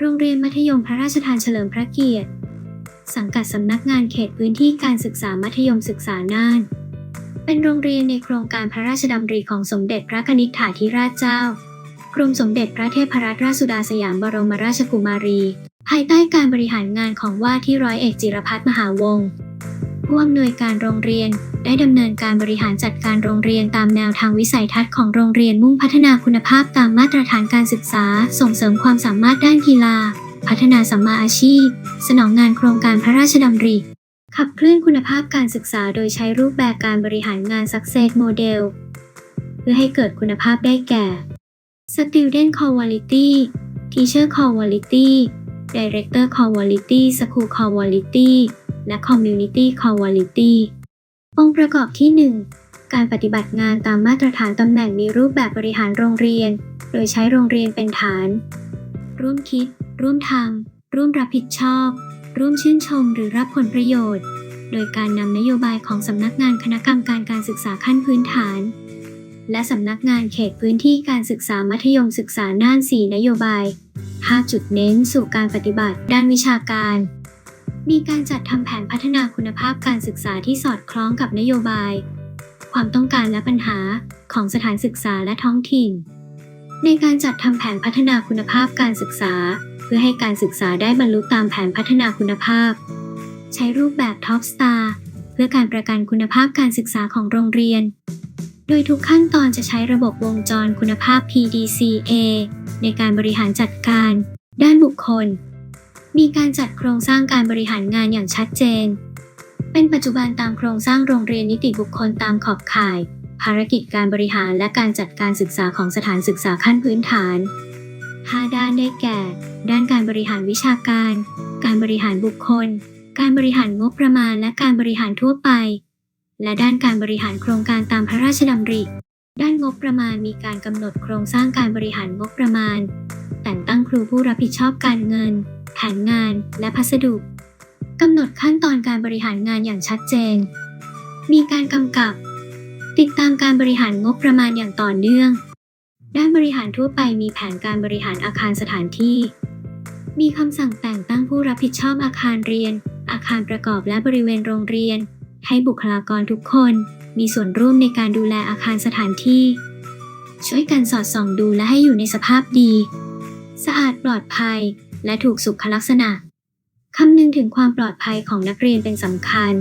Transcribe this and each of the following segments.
โรงเรียนมัธยมพระราชทานเฉลิมพระเกียรติ สังกัดสำนักงานเขตพื้นที่การศึกษามัธยมศึกษาน่าน เป็นโรงเรียนในโครงการพระราชดำริของสมเด็จพระกนิษฐาธิราชเจ้ากรมสมเด็จพระเทพรัตนราชสุดาสยามบรมราชกุมารี ภายใต้การบริหารงานของว่าที่ร้อยเอกจิรพัฒน์มหาวงศ์ ผู้อำนวยการโรงเรียน ได้ดำเนินการบริหารจัดการโรงเรียนตามแนวทางวิสัยทัศน์ของโรงเรียนมุ่งพัฒนาคุณภาพตามมาตรฐานการศึกษา ส่งเสริมความสามารถด้านกีฬา พัฒนาสัมมาอาชีพ สนองงานโครงการพระราชดำริขับเคลื่อนคุณภาพการศึกษาโดยใช้รูปแบบการบริหารงาน Success Model เพื่อให้เกิดคุณภาพได้แก่ Student Quality Teacher Quality Director Quality School Quality และ Community Quality องค์ประกอบที่ 1 การปฏิบัติงานตามมาตรฐานตำแหน่งมีรูปแบบบริหารโรงเรียน โดยใช้โรงเรียนเป็นฐาน ร่วมคิด ร่วมทำร่วมรับผิดชอบ ร่วมชื่นชมหรือรับผลประโยชน์ โดยการนำนโยบายของสำนักงานคณะกรรมการการศึกษาขั้นพื้นฐาน และสำนักงานเขตพื้นที่การศึกษามัธยมศึกษาน่าน 4 นโยบาย 5 จุดเน้นสู่การปฏิบัติด้านวิชาการ มีการจัดทำแผนพัฒนาคุณภาพการศึกษาที่สอดคล้องกับนโยบาย ความต้องการและปัญหาของสถานศึกษาและท้องถิ่น ในการจัดทำแผนพัฒนาคุณภาพการศึกษา เพื่อให้การศึกษาได้บรรลุตามแผนพัฒนาคุณภาพ ใช้รูปแบบ Top Star เพื่อการประกันคุณภาพการศึกษาของโรงเรียน โดยทุกขั้นตอนจะใช้ระบบวงจรคุณภาพ PDCA ในการบริหารจัดการ ด้านบุคคล มีการจัดโครงสร้างการบริหารงานอย่างชัดเจน เป็นปัจจุบันตามโครงสร้างโรงเรียนนิติบุคคลตามขอบข่าย ภารกิจการบริหารและการจัดการศึกษาของสถานศึกษาขั้นพื้นฐาน 5 ด้านได้แก่ ด้านการบริหารวิชาการ การบริหารบุคคล การบริหารงบประมาณและการบริหารทั่วไป และด้านการบริหารโครงการตามพระราชดำริ ด้านงบประมาณมีการกำหนดโครงสร้างการบริหารงบประมาณ แต่งตั้งครูผู้รับผิดชอบการเงิน แผนงานและพัสดุกำหนดขั้นตอนการบริหารงานอย่างชัดเจน มีการกำกับ ติดตามการบริหารงบประมาณอย่างต่อเนื่อง ด้านบริหารทั่วไปมีแผนการบริหารอาคารสถานที่ มีคำสั่งแต่งตั้งผู้รับผิดชอบอาคารเรียน อาคารประกอบและบริเวณโรงเรียน ให้บุคลากรทุกคน มีส่วนร่วมในการดูแลอาคารสถานที่ ช่วยกันสอดส่องดูและให้อยู่ในสภาพดี สะอาดปลอดภัย และถูกสุขลักษณะ คำนึงถึงความปลอดภัยของนักเรียนเป็นสำคัญ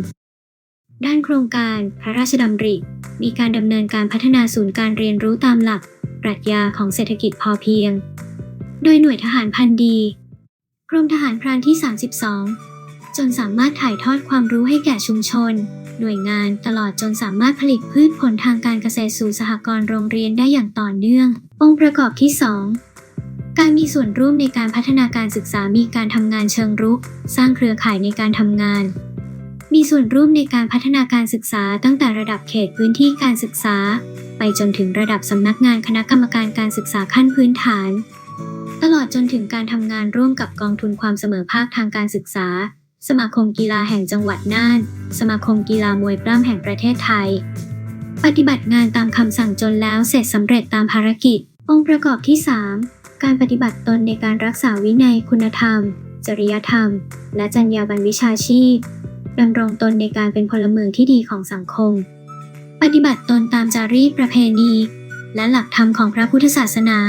ด้านโครงการพระราชดำริ มีการดำเนินการพัฒนาศูนย์การเรียนรู้ตามหลัก ปรัชญาของเศรษฐกิจพอเพียง โดยหน่วยทหารพันดีกรมทหารพรานที่ 32 จนสามารถถ่ายทอดความรู้ให้แก่ชุมชน หน่วยงานตลอดจนสามารถผลิตพืชผลทางการเกษตรสู่สหกรณ์โรงเรียนได้อย่างต่อเนื่อง องค์ประกอบที่ 2 การมีส่วนร่วมในการพัฒนาการศึกษามีการทำงานเชิงรุก สร้างเครือข่ายในการทำงาน มีส่วนร่วมในการพัฒนาการศึกษาตั้งแต่ระดับเขตพื้นที่การศึกษา ไปจนถึงระดับสำนักงานคณะกรรมการการศึกษาขั้นพื้นฐาน ตลอดจนถึงการทำงานร่วมกับกองทุนความเสมอภาคทางการศึกษา สมาคมกีฬาแห่งจังหวัดน่าน สมาคมกีฬามวยปล้ำแห่งประเทศไทย ปฏิบัติงานตามคำสั่งจนแล้วเสร็จสำเร็จตามภารกิจ องค์ประกอบที่ 3 การปฏิบัติตนในการรักษาวินัยคุณธรรม จริยธรรม และจรรยาบรรณวิชาชีพดำรงตนในการเป็นพลเมืองที่ดีของสังคม ปฏิบัติตนตามจารีตประเพณี และหลักธรรมของพระพุทธศาสนา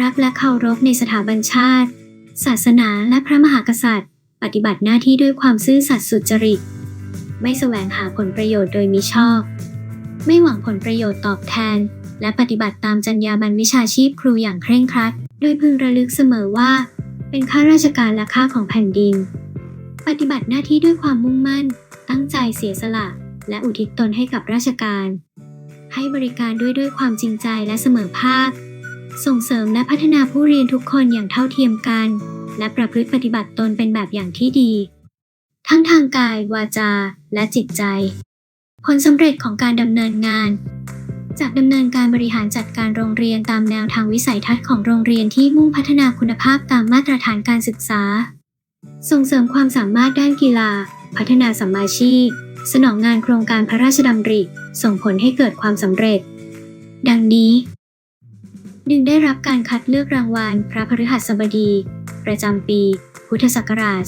รักและเคารพในสถาบันชาติ ศาสนาและพระมหากษัตริย์ ปฏิบัติหน้าที่ด้วยความซื่อสัตย์สุจริต ไม่แสวงหาผลประโยชน์โดยมิชอบ ไม่หวังผลประโยชน์ตอบแทน และปฏิบัติตามจรรยาบรรณวิชาชีพครูอย่างเคร่งครัด โดยพึงระลึกเสมอว่า เป็นข้าราชการและข้าของแผ่นดิน ปฏิบัติหน้าที่ด้วยความมุ่งมั่น ตั้งใจเสียสละ และอุทิศตนให้กับราชการ ให้บริการด้วยด้วยความจริงใจและเสมอภาค ส่งเสริมและพัฒนาผู้เรียนทุกคนอย่างเท่าเทียมกัน และประพฤติปฏิบัติตนเป็นแบบอย่างที่ดี ทั้งทางกาย วาจา และจิตใจ ผลสำเร็จของการดำเนินงาน จากดำเนินการบริหารจัดการโรงเรียนตามแนวทางวิสัยทัศน์ของโรงเรียนที่มุ่งพัฒนาคุณภาพตามมาตรฐานการศึกษา ส่งเสริมความสามารถด้านกีฬา พัฒนาสัมมาชีพ สนองงานโครงการพระราชดำริ ส่งผลให้เกิดความสำเร็จ ดังนี้ดึงได้รับการคัดเลือกรางวัลพระพฤหัสบดี ประจำปี พุทธศักราช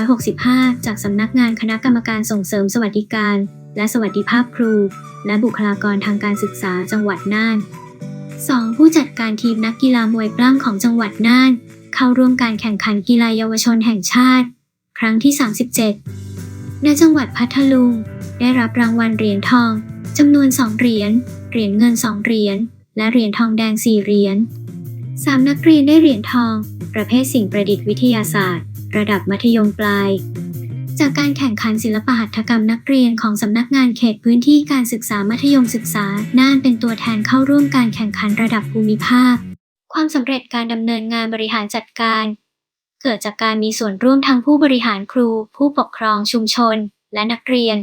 2565 จากสำนักงานคณะกรรมการส่งเสริมสวัสดิการ และสวัสดิภาพครู และบุคลากรทางการศึกษาจังหวัดน่าน 2. ผู้จัดการทีมนักกีฬามวยปล้ำของจังหวัดน่าน เข้าร่วมการแข่งขันกีฬาเยาวชนแห่งชาติ ครั้งที่ 37 ในจังหวัดพัทลุง ได้รับรางวัลเหรียญทองจำนวน 2 เหรียญ เหรียญเงิน 2 เหรียญ และเหรียญทองแดง 4 เหรียญ 3 นักเรียนได้เหรียญทอง ประเภทสิ่งประดิษฐ์วิทยาศาสตร์ ระดับมัธยมปลาย จากการแข่งขันศิลปหัตถกรรมนักเรียนของสำนักงานเขตพื้นที่การศึกษามัธยมศึกษา น่านเป็นตัวแทนเข้าร่วมการแข่งขันระดับภูมิภาค ความสำเร็จการดำเนินงานบริหารจัดการ เกิดจากการมีส่วนร่วมทั้งผู้บริหารครู ผู้ปกครองชุมชน และนักเรียน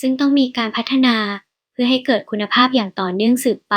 ซึ่งต้องมีการพัฒนาเพื่อให้เกิดคุณภาพอย่างต่อเนื่องสืบไป